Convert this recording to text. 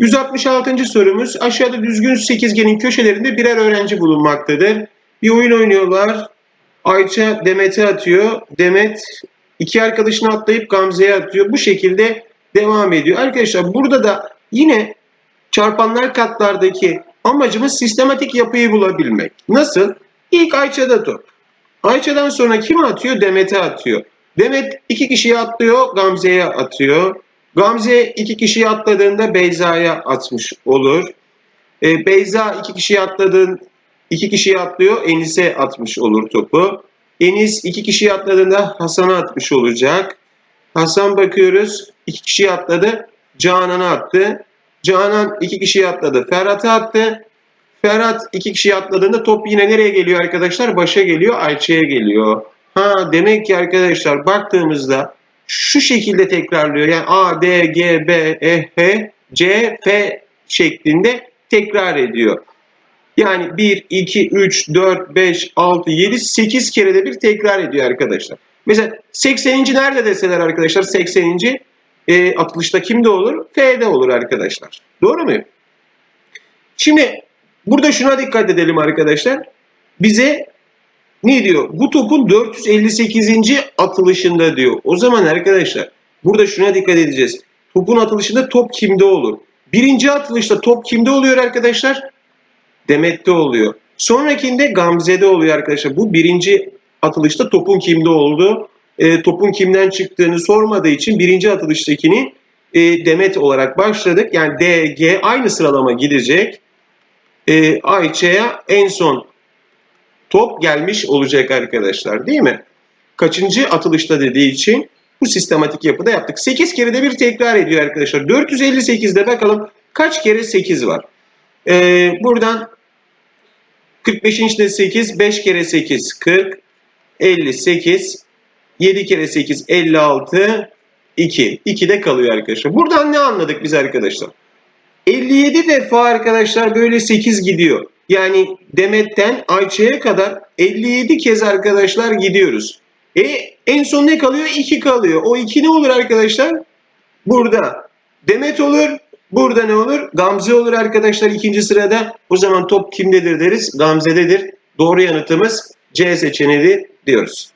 166. sorumuz aşağıda düzgün sekizgenin köşelerinde birer öğrenci bulunmaktadır. Bir oyun oynuyorlar. Ayça Demet'e atıyor. Demet iki arkadaşını atlayıp Gamze'ye atıyor. Bu şekilde devam ediyor. Arkadaşlar burada da yine çarpanlar katlardaki amacımız sistematik yapıyı bulabilmek. Nasıl? İlk Ayça'da top. Ayça'dan sonra kim atıyor? Demet'e atıyor. Demet iki kişiyi atlıyor, Gamze'ye atıyor. Gamze iki kişiyi atladığında Beyza'ya atmış olur. Ee, Beyza iki kişiyi atladığın iki kişiyi atlıyor, Enis'e atmış olur topu. Enis iki kişiyi atladığında Hasan'a atmış olacak. Hasan bakıyoruz, iki kişiyi atladı, Canan'a attı. Canan iki kişiyi atladı, Ferhat'a attı. Ferhat iki kişiyi atladığında top yine nereye geliyor arkadaşlar? Başa geliyor, Ayça'ya geliyor. Ha demek ki arkadaşlar baktığımızda şu şekilde tekrarlıyor. Yani A, D, G, B, E, H, C, F şeklinde tekrar ediyor. Yani 1, 2, 3, 4, 5, 6, 7, 8 kere de bir tekrar ediyor arkadaşlar. Mesela 80. nerede deseler arkadaşlar 80. E, atılışta kimde olur? F'de olur arkadaşlar. Doğru mu? Şimdi burada şuna dikkat edelim arkadaşlar. Bize ne diyor? Bu topun 458. atılışında diyor. O zaman arkadaşlar burada şuna dikkat edeceğiz. Topun atılışında top kimde olur? Birinci atılışta top kimde oluyor arkadaşlar? Demet'te oluyor. Sonrakinde Gamze'de oluyor arkadaşlar. Bu birinci atılışta topun kimde olduğu, e, topun kimden çıktığını sormadığı için birinci atılıştakini e, Demet olarak başladık. Yani D, G aynı sıralama gidecek. E, Ayça'ya en son top gelmiş olacak arkadaşlar değil mi? Kaçıncı atılışta dediği için bu sistematik yapıda yaptık. 8 kere de bir tekrar ediyor arkadaşlar. 458'de bakalım kaç kere 8 var. Ee, buradan 45. de 8, 5 kere 8 40, 58, 7 kere 8 56, 2. 2 de kalıyor arkadaşlar. Buradan ne anladık biz arkadaşlar? 57 defa arkadaşlar böyle 8 gidiyor. Yani Demet'ten Ayça'ya kadar 57 kez arkadaşlar gidiyoruz. E en son ne kalıyor? 2 kalıyor. O 2 ne olur arkadaşlar? Burada Demet olur. Burada ne olur? Gamze olur arkadaşlar ikinci sırada. O zaman top kimdedir deriz? Gamze'dedir. Doğru yanıtımız C seçeneği diyoruz.